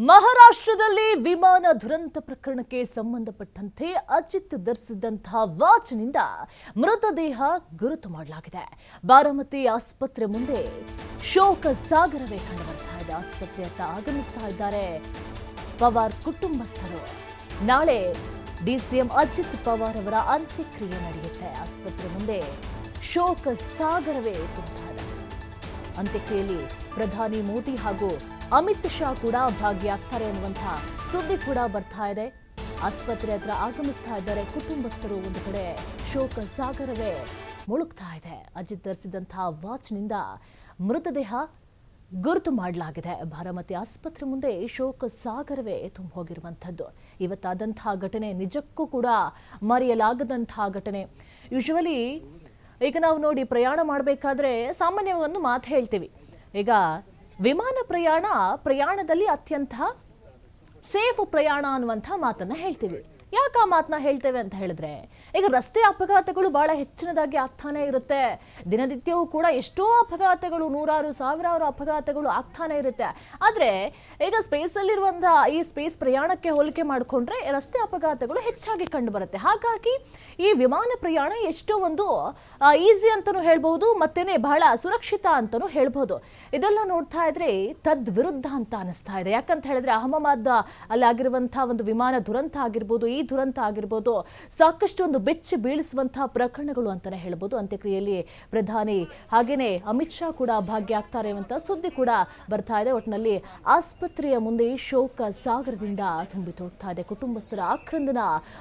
ಮಹಾರಾಷ್ಟ್ರದಲ್ಲಿ ವಿಮಾನ ದುರಂತ ಪ್ರಕರಣಕ್ಕೆ ಸಂಬಂಧಪಟ್ಟಂತೆ ಅಜಿತ್ ಧರಿಸಿದಂತಹ ವಾಚ್ನಿಂದ ಮೃತದೇಹ ಗುರುತು ಮಾಡಲಾಗಿದೆ. ಬಾರಾಮತಿ ಆಸ್ಪತ್ರೆ ಮುಂದೆ ಶೋಕ ಸಾಗರವೇ ಕಂಡು ಇದೆ. ಆಸ್ಪತ್ರೆಯತ್ತ ಆಗಮಿಸ್ತಾ ಇದ್ದಾರೆ ಪವಾರ್ ಕುಟುಂಬಸ್ಥರು. ನಾಳೆ ಡಿಸಿಎಂ ಅಜಿತ್ ಪವಾರ್ ಅವರ ಅಂತ್ಯಕ್ರಿಯೆ ನಡೆಯುತ್ತೆ. ಆಸ್ಪತ್ರೆ ಮುಂದೆ ಶೋಕ ಸಾಗರವೇ ತುಂಬಿದೆ ಅಂತ್ಯಕ್ರಿಯೆಯಲ್ಲಿ ಪ್ರಧಾನಿ ಮೋದಿ ಹಾಗೂ ಅಮಿತ್ ಶಾ ಕೂಡ ಭಾಗಿಯಾಗ್ತಾರೆ ಅನ್ನುವಂತಹ ಸುದ್ದಿ ಕೂಡ ಬರ್ತಾ ಇದೆ. ಆಸ್ಪತ್ರೆ ಹತ್ರ ಆಗಮಿಸ್ತಾ ಇದ್ದಾರೆ ಕುಟುಂಬಸ್ಥರು ಒಂದು ಕಡೆ. ಶೋಕ ಸಾಗರವೇ ಮುಳುಗ್ತಾ ಇದೆ. ಅಜಿತ್ ಧರಿಸಿದಂತಹ ವಾಚ್ನಿಂದ ಮೃತದೇಹ ಗುರುತು ಮಾಡಲಾಗಿದೆ. ಭಾರಮತಿ ಆಸ್ಪತ್ರೆ ಮುಂದೆ ಶೋಕ ಸಾಗರವೇ ತುಂಬ ಹೋಗಿರುವಂಥದ್ದು. ಇವತ್ತಾದಂತಹ ಘಟನೆ ನಿಜಕ್ಕೂ ಕೂಡ ಮರೆಯಲಾಗದಂತಹ ಘಟನೆ. ಯೂಶುವಲಿ ಈಗ ನಾವು ನೋಡಿ ಪ್ರಯಾಣ ಮಾಡಬೇಕಾದ್ರೆ ಸಾಮಾನ್ಯ ಒಂದು ಮಾತು ಹೇಳ್ತೀವಿ. ಈಗ ವಿಮಾನ ಪ್ರಯಾಣ ಪ್ರಯಾಣದಲ್ಲಿ ಅತ್ಯಂತ ಸೇಫ್ ಪ್ರಯಾಣ ಅನ್ನುವಂಥ ಮಾತನ್ನು ಹೇಳ್ತೀವಿ. ಯಾಕೆ ಆ ಮಾತನ್ನ ಹೇಳ್ತೇವೆ ಅಂತ ಹೇಳಿದ್ರೆ ಈಗ ರಸ್ತೆ ಅಪಘಾತಗಳು ಬಹಳ ಹೆಚ್ಚಿನದಾಗಿ ಆಗ್ತಾನೆ ಇರುತ್ತೆ. ದಿನನಿತ್ಯವೂ ಕೂಡ ಎಷ್ಟೋ ಅಪಘಾತಗಳು, ನೂರಾರು, ಸಾವಿರಾರು ಅಪಘಾತಗಳು ಆಗ್ತಾನೆ ಇರುತ್ತೆ. ಆದರೆ ಈಗ ಸ್ಪೇಸಲ್ಲಿರುವಂಥ ಈ ಸ್ಪೇಸ್ ಪ್ರಯಾಣಕ್ಕೆ ಹೋಲಿಕೆ ಮಾಡಿಕೊಂಡ್ರೆ ರಸ್ತೆ ಅಪಘಾತಗಳು ಹೆಚ್ಚಾಗಿ ಕಂಡು ಬರುತ್ತೆ. ಹಾಗಾಗಿ ಈ ವಿಮಾನ ಪ್ರಯಾಣ ಎಷ್ಟೋ ಒಂದು ಈಸಿ ಅಂತಲೂ ಹೇಳ್ಬೋದು, ಮತ್ತೇನೆ ಬಹಳ ಸುರಕ್ಷಿತ ಅಂತಲೂ ಹೇಳ್ಬೋದು. ಇದೆಲ್ಲ ನೋಡ್ತಾ ಇದ್ರೆ ತದ್ವಿರುದ್ಧ ಅಂತ ಅನಿಸ್ತಾ ಇದೆ. ಯಾಕಂತ ಹೇಳಿದ್ರೆ ಅಹಮದಾಬಾದ್ ಅಲ್ಲಿ ಆಗಿರುವಂತಹ ಒಂದು ವಿಮಾನ ದುರಂತ ಆಗಿರ್ಬೋದು, ಈ ದುರಂತ ಆಗಿರ್ಬೋದು, ಸಾಕಷ್ಟು ಬೆಚ್ಚಿ ಬೀಳಿಸುವಂತಹ ಪ್ರಕರಣಗಳು ಅಂತಾನೆ ಹೇಳ್ಬೋದು. ಅಂತ್ಯಕ್ರಿಯೆಯಲ್ಲಿ ಪ್ರಧಾನಿ ಹಾಗೇನೆ ಅಮಿತ್ ಶಾ ಕೂಡ ಭಾಗಿಯಾಗ್ತಾರೆ ಅಂತ ಸುದ್ದಿ ಕೂಡ ಬರ್ತಾ ಇದೆ. ಒಟ್ಟಿನಲ್ಲಿ ಆಸ್ಪತ್ರೆಯ ಮುಂದೆ ಶೋಕ ಸಾಗರದಿಂದ ತುಂಬಿ ತೋರ್ತಾ ಇದೆ. ಕುಟುಂಬಸ್ಥರ ಆಕ್ರಂದನ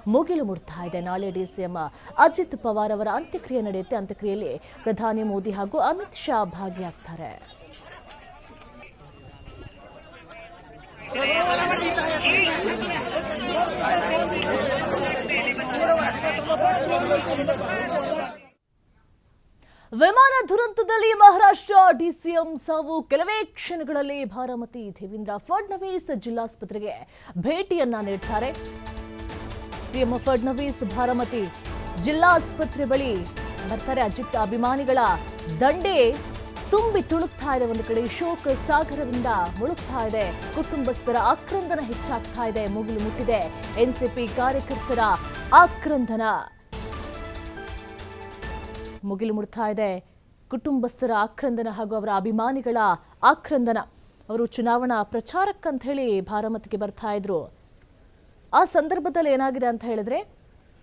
ಮುಗಿಲು ಮುಡ್ತಾ ಇದೆ. ನಾಳೆ ಡಿ ಸಿಎಂ ಅಜಿತ್ ಪವಾರ್ ಅವರ ಅಂತ್ಯಕ್ರಿಯೆ ನಡೆಯುತ್ತೆ. ಅಂತ್ಯಕ್ರಿಯೆಯಲ್ಲಿ ಪ್ರಧಾನಿ ಮೋದಿ ಹಾಗೂ ಅಮಿತ್ ಶಾ ಭಾಗಿಯಾಗ್ತಾರೆ. ವಿಮಾನ ದುರಂತದಲ್ಲಿ ಮಹಾರಾಷ್ಟ್ರ ಡಿಸಿಎಂ ಸಾವು. ಕೆಲವೇ ಕ್ಷಣಗಳಲ್ಲಿ ಭಾರಮತಿ ದೇವೇಂದ್ರ ಫಡ್ನವೀಸ್ ಜಿಲ್ಲಾಸ್ಪತ್ರೆಗೆ ಭೇಟಿಯನ್ನ ನೀಡ್ತಾರೆ. ಸಿಎಂ ಫಡ್ನವೀಸ್ ಭಾರಮತಿ ಜಿಲ್ಲಾಸ್ಪತ್ರೆ ಬಳಿ ಬರ್ತಾರೆ. ಅಜಿತ್ ಅಭಿಮಾನಿಗಳ ದಂಡೆ ತುಂಬಿ ತುಳುಕ್ತಾ ಇದೆ. ಒಂದು ಕಡೆ ಶೋಕ ಸಾಗರದಿಂದ ಮುಳುಗ್ತಾ ಇದೆ. ಕುಟುಂಬಸ್ಥರ ಆಕ್ರಂದನ ಹೆಚ್ಚಾಗ್ತಾ ಇದೆ. ಮುಗಿಲು ಮುಟ್ಟಿದೆ. ಎನ್ಸಿಪಿ ಕಾರ್ಯಕರ್ತರ ಆಕ್ರಂದನ. ಮುಗಿಲು ಮುಡ್ತಾ ಇದೆ. ಕುಟುಂಬಸ್ಥರ ಆಕ್ರಂದನ ಹಾಗೂ ಅವರ ಅಭಿಮಾನಿಗಳ ಆಕ್ರಂದನ. ಅವರು ಚುನಾವಣಾ ಪ್ರಚಾರಕ್ಕಂತ ಹೇಳಿ ಭಾರಮತಿಗೆ ಬರ್ತಾ ಇದ್ರು. ಆ ಸಂದರ್ಭದಲ್ಲಿ ಏನಾಗಿದೆ ಅಂತ ಹೇಳಿದ್ರೆ,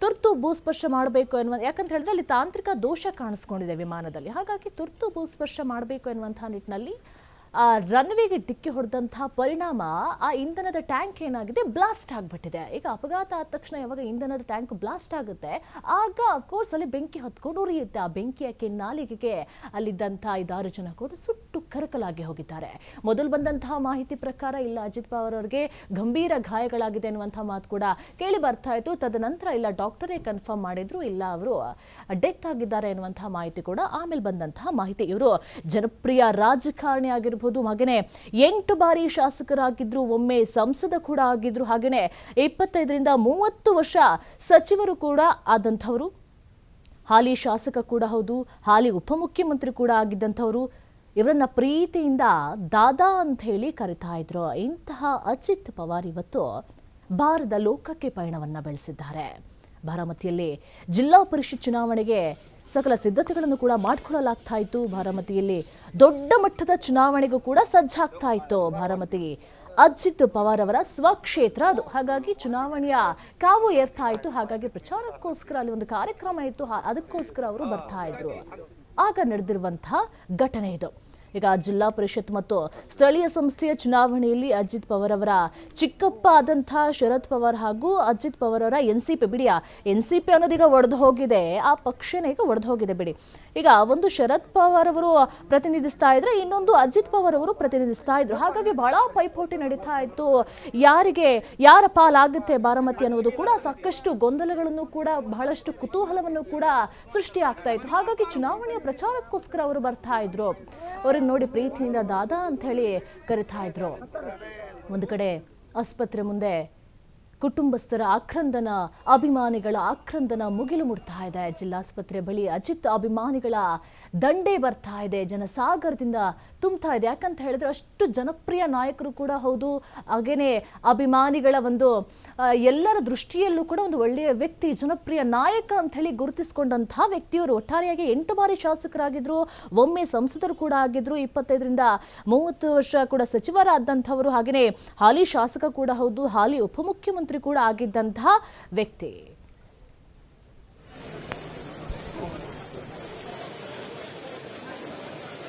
ತುರ್ತು ಭೂಸ್ಪರ್ಶ ಮಾಡಬೇಕು ಎನ್ನುವ, ಯಾಕಂತ ಹೇಳಿದ್ರೆ ಅಲ್ಲಿ ತಾಂತ್ರಿಕ ದೋಷ ಕಾಣಿಸ್ಕೊಂಡಿದೆ ವಿಮಾನದಲ್ಲಿ. ಹಾಗಾಗಿ ತುರ್ತು ಭೂಸ್ಪರ್ಶ ಮಾಡಬೇಕು ಎನ್ನುವಂತಹ ನಿಟ್ಟಿನಲ್ಲಿ ರನ್ವೇಗೆ ಡಿಕ್ಕಿ ಹೊಡೆದಂತಹ ಪರಿಣಾಮ ಆ ಇಂಧನದ ಟ್ಯಾಂಕ್ ಏನಾಗಿದೆ? ಬ್ಲಾಸ್ಟ್ ಆಗಿಬಿಟ್ಟಿದೆ. ಈಗ ಅಪಘಾತ ಆದ ತಕ್ಷಣ ಯಾವಾಗ ಇಂಧನದ ಟ್ಯಾಂಕ್ ಬ್ಲಾಸ್ಟ್ ಆಗುತ್ತೆ, ಆಗ ಅಫ್ಕೋರ್ಸ್ ಅಲ್ಲಿ ಬೆಂಕಿ ಹತ್ಕೊಂಡು ಉರಿಯುತ್ತೆ. ಆ ಬೆಂಕಿಯ ಕೆನ್ನಾಲಿಗೆಗೆ ಅಲ್ಲಿದ್ದಂಥ ಐದಾರು ಜನ ಕೂಡ ಸುಟ್ಟು ಕರಕಲಾಗಿ ಹೋಗಿದ್ದಾರೆ. ಮೊದಲು ಬಂದಂತಹ ಮಾಹಿತಿ ಪ್ರಕಾರ ಇಲ್ಲ, ಅಜಿತ್ ಪವಾರ್ ಅವರಿಗೆ ಗಂಭೀರ ಗಾಯಗಳಾಗಿದೆ ಅನ್ನುವಂಥ ಮಾತು ಕೂಡ ಕೇಳಿ ಬರ್ತಾ ಇತ್ತು. ತದನಂತರ ಇಲ್ಲ ಡಾಕ್ಟರೇ ಕನ್ಫರ್ಮ್ ಮಾಡಿದ್ರು, ಇಲ್ಲ ಅವರು ಡೆತ್ ಆಗಿದ್ದಾರೆ ಎನ್ನುವಂತಹ ಮಾಹಿತಿ ಕೂಡ ಆಮೇಲೆ ಬಂದಂತಹ ಮಾಹಿತಿ. ಇವರು ಜನಪ್ರಿಯ ರಾಜಕಾರಣಿ ಆಗಿರ್ಬೋದು ಹಾಗೆಯೇ ಎಂಟು ಬಾರಿ ಶಾಸಕರಾಗಿದ್ರು, ಒಮ್ಮೆ ಸಂಸದ ಕೂಡ ಆಗಿದ್ರು ಹಾಗೆಯೇ ಇಪ್ಪತ್ತೈದರಿಂದ ಮೂವತ್ತು ವರ್ಷ ಸಚಿವರು ಕೂಡ ಆದಂಥವರು. ಹಾಲಿ ಶಾಸಕ ಕೂಡ ಹೌದು, ಹಾಲಿ ಉಪಮುಖ್ಯಮಂತ್ರಿ ಕೂಡ ಆಗಿದ್ದಂಥವರು. ಇವರನ್ನ ಪ್ರೀತಿಯಿಂದ ದಾದಾ ಅಂತ ಹೇಳಿ ಕರಿತಾ ಇದ್ರು. ಇಂತಹ ಅಜಿತ್ ಪವಾರ್ ಇವತ್ತು ಭಾರತ ಲೋಕಕ್ಕೆ ಪಯಣವನ್ನ ಬೆಳೆಸಿದ್ದಾರೆ. ಬಾರಾಮತಿಯಲ್ಲಿ ಜಿಲ್ಲಾ ಪರಿಷತ್ ಚುನಾವಣೆಗೆ ಸಕಲ ಸಿದ್ಧತೆಗಳನ್ನು ಕೂಡ ಮಾಡಿಕೊಳ್ಳಲಾಗ್ತಾ ಇತ್ತು ಬಾರಾಮತಿಯಲ್ಲಿ. ದೊಡ್ಡ ಮಟ್ಟದ ಚುನಾವಣೆಗೂ ಕೂಡ ಸಜ್ಜಾಗ್ತಾ ಇತ್ತು ಬಾರಾಮತಿ. ಅಜಿತ್ ಪವಾರ್ ಅವರ ಸ್ವಕ್ಷೇತ್ರ ಅದು. ಹಾಗಾಗಿ ಚುನಾವಣೆಯ ಕಾವು ಏರ್ತಾ ಇತ್ತು. ಹಾಗಾಗಿ ಪ್ರಚಾರಕ್ಕೋಸ್ಕರ ಅಲ್ಲಿ ಒಂದು ಕಾರ್ಯಕ್ರಮ ಇತ್ತು. ಅದಕ್ಕೋಸ್ಕರ ಅವರು ಬರ್ತಾ ಇದ್ರು. ಆಗ ನಡೆದಿರುವಂತಹ ಘಟನೆ ಇದು. ಈಗ ಜಿಲ್ಲಾ ಪರಿಷತ್ ಮತ್ತು ಸ್ಥಳೀಯ ಸಂಸ್ಥೆಯ ಚುನಾವಣೆಯಲ್ಲಿ ಅಜಿತ್ ಪವಾರ್ ಅವರ ಚಿಕ್ಕಪ್ಪ ಆದಂಥ ಶರದ್ ಪವಾರ್ ಹಾಗೂ ಅಜಿತ್ ಪವಾರ್ ಅವರ ಎನ್ ಸಿ ಪಿ, ಬಿಡಿ ಎನ್ ಸಿ ಪಿ ಅನ್ನೋದೀಗ ಒಡೆದು ಹೋಗಿದೆ. ಆ ಪಕ್ಷನೇ ಈಗ ಒಡೆದು ಹೋಗಿದೆ, ಬಿಡಿ. ಈಗ ಒಂದು ಶರದ್ ಪವಾರ್ ಅವರು ಪ್ರತಿನಿಧಿಸ್ತಾ ಇದ್ರೆ ಇನ್ನೊಂದು ಅಜಿತ್ ಪವಾರ್ ಅವರು ಪ್ರತಿನಿಧಿಸ್ತಾ ಇದ್ರು. ಹಾಗಾಗಿ ಬಹಳ ಪೈಪೋಟಿ ನಡೀತಾ ಇತ್ತು. ಯಾರಿಗೆ, ಯಾರ ಪಾಲಾಗುತ್ತೆ ಬಾರಾಮತಿ ಅನ್ನೋದು ಕೂಡ ಸಾಕಷ್ಟು ಗೊಂದಲಗಳನ್ನು ಕೂಡ, ಬಹಳಷ್ಟು ಕುತೂಹಲವನ್ನು ಕೂಡ ಸೃಷ್ಟಿ ಆಗ್ತಾ ಇತ್ತು. ಹಾಗಾಗಿ ಚುನಾವಣೆಯ ಪ್ರಚಾರಕ್ಕೋಸ್ಕರ ಅವರು ಬರ್ತಾ ಇದ್ರು. ನೋಡಿ ಪ್ರೀತಿಯಿಂದ ದಾದಾ ಅಂತ ಹೇಳಿ ಕರಿತಾ ಇದ್ರು. ಒಂದು ಕಡೆ ಆಸ್ಪತ್ರೆ ಮುಂದೆ ಕುಟುಂಬಸ್ಥರ ಆಕ್ರಂದನ, ಅಭಿಮಾನಿಗಳ ಆಕ್ರಂದನ ಮುಗಿಲು ಮುಡ್ತಾ ಇದೆ. ಜಿಲ್ಲಾಸ್ಪತ್ರೆ ಬಳಿ ಅಜಿತ್ ಅಭಿಮಾನಿಗಳ ದಂಡೆ ಬರ್ತಾ ಇದೆ. ಜನಸಾಗರದಿಂದ ತುಂಬ್ತಾ ಇದೆ. ಯಾಕಂತ ಹೇಳಿದ್ರೆ ಅಷ್ಟು ಜನಪ್ರಿಯ ನಾಯಕರು ಕೂಡ ಹೌದು. ಹಾಗೇನೆ ಅಭಿಮಾನಿಗಳ ಒಂದು ಎಲ್ಲರ ದೃಷ್ಟಿಯಲ್ಲೂ ಕೂಡ ಒಂದು ಒಳ್ಳೆಯ ವ್ಯಕ್ತಿ, ಜನಪ್ರಿಯ ನಾಯಕ ಅಂತ ಹೇಳಿ ಗುರುತಿಸಿಕೊಂಡಂತಹ ವ್ಯಕ್ತಿಯವರು ಒಟ್ಟಾರೆಯಾಗಿ ಎಂಟು ಬಾರಿ ಶಾಸಕರಾಗಿದ್ರು. ಒಮ್ಮೆ ಸಂಸದರು ಕೂಡ ಆಗಿದ್ರು. ಇಪ್ಪತ್ತೈದರಿಂದ ಮೂವತ್ತು ವರ್ಷ ಕೂಡ ಸಚಿವರಾದಂಥವರು. ಹಾಗೆಯೇ ಹಾಲಿ ಶಾಸಕ ಕೂಡ ಹೌದು. ಹಾಲಿ ಉಪಮುಖ್ಯಮಂತ್ರಿ ಕೂಡ ಆಗಿದ್ದಂತಹ ವ್ಯಕ್ತಿ.